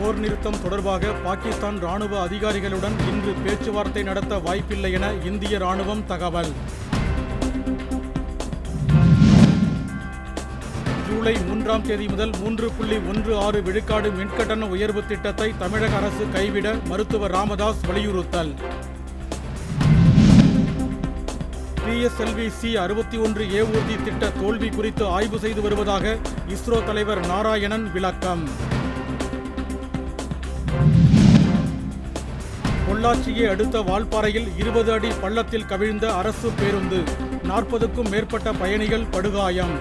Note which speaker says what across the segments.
Speaker 1: போர் நிறுத்தம் தொடர்பாக பாகிஸ்தான் ராணுவ அதிகாரிகளுடன் இன்று பேச்சுவார்த்தை நடத்த வாய்ப்பில்லை என இந்திய ராணுவம் தகவல். ஜூலை மூன்றாம் தேதி முதல் மூன்று புள்ளி ஒன்று ஆறு விழுக்காடு மின்கட்டண உயர்வு திட்டத்தை தமிழக அரசு கைவிட மருத்துவர் ராமதாஸ் வலியுறுத்தல். பிஎஸ்எல்வி சி அறுபத்தி ஒன்று ஏவூர்தி திட்ட தோல்வி குறித்து ஆய்வு செய்து வருவதாக இஸ்ரோ தலைவர் நாராயணன் விளக்கம். பொள்ளாச்சியை அடுத்த வால்பாறையில் இருபது அடி பள்ளத்தில் கவிழ்ந்த அரசு பேருந்து. நாற்பதுக்கும் மேற்பட்ட பயணிகள் படுகாயம்.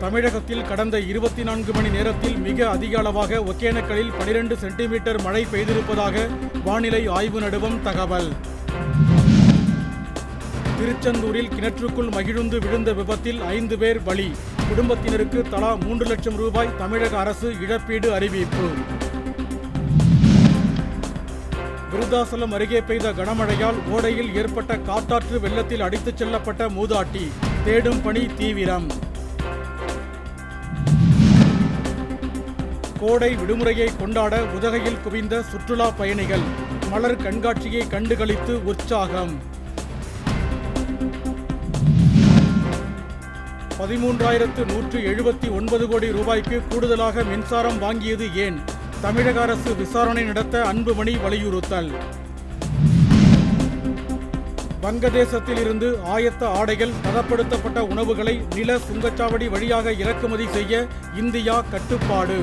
Speaker 1: தமிழகத்தில் கடந்த இருபத்தி நான்கு மணி நேரத்தில் மிக அதிக அளவாக ஒகேனக்கலில் பனிரெண்டு சென்டிமீட்டர் மழை பெய்திருப்பதாக வானிலை ஆய்வு நடுவம் தகவல். திருச்செந்தூரில் கிணற்றுக்குள் மகிழுந்து விழுந்த விபத்தில் ஐந்து பேர் பலி. குடும்பத்தினருக்கு தலா மூன்று லட்சம் ரூபாய் தமிழக அரசு இழப்பீடு அறிவிப்பு. விருதாசலம் அருகே பெய்த கனமழையால் ஓடையில் ஏற்பட்ட காட்டாற்று வெள்ளத்தில் அடித்துச் செல்லப்பட்ட மூதாட்டி. தேடும் பணி தீவிரம். கோடை விடுமுறையை கொண்டாட உதகையில் குவிந்த சுற்றுலா பயணிகள். மலர் கண்காட்சியை கண்டுகளித்து உற்சாகம். பதிமூன்றாயிரத்து நூற்று எழுபத்தி ஒன்பது கோடி ரூபாய்க்கு கூடுதலாக மின்சாரம் வாங்கியது ஏன்? தமிழக அரசு விசாரணை நடத்த அன்புமணி வலியுறுத்தல். வங்கதேசத்தில் இருந்து ஆயத்த ஆடைகள் பதப்படுத்தப்பட்ட உணவுகளை நில சுங்கச்சாவடி வழியாக இறக்குமதி செய்ய இந்தியா கட்டுப்பாடு.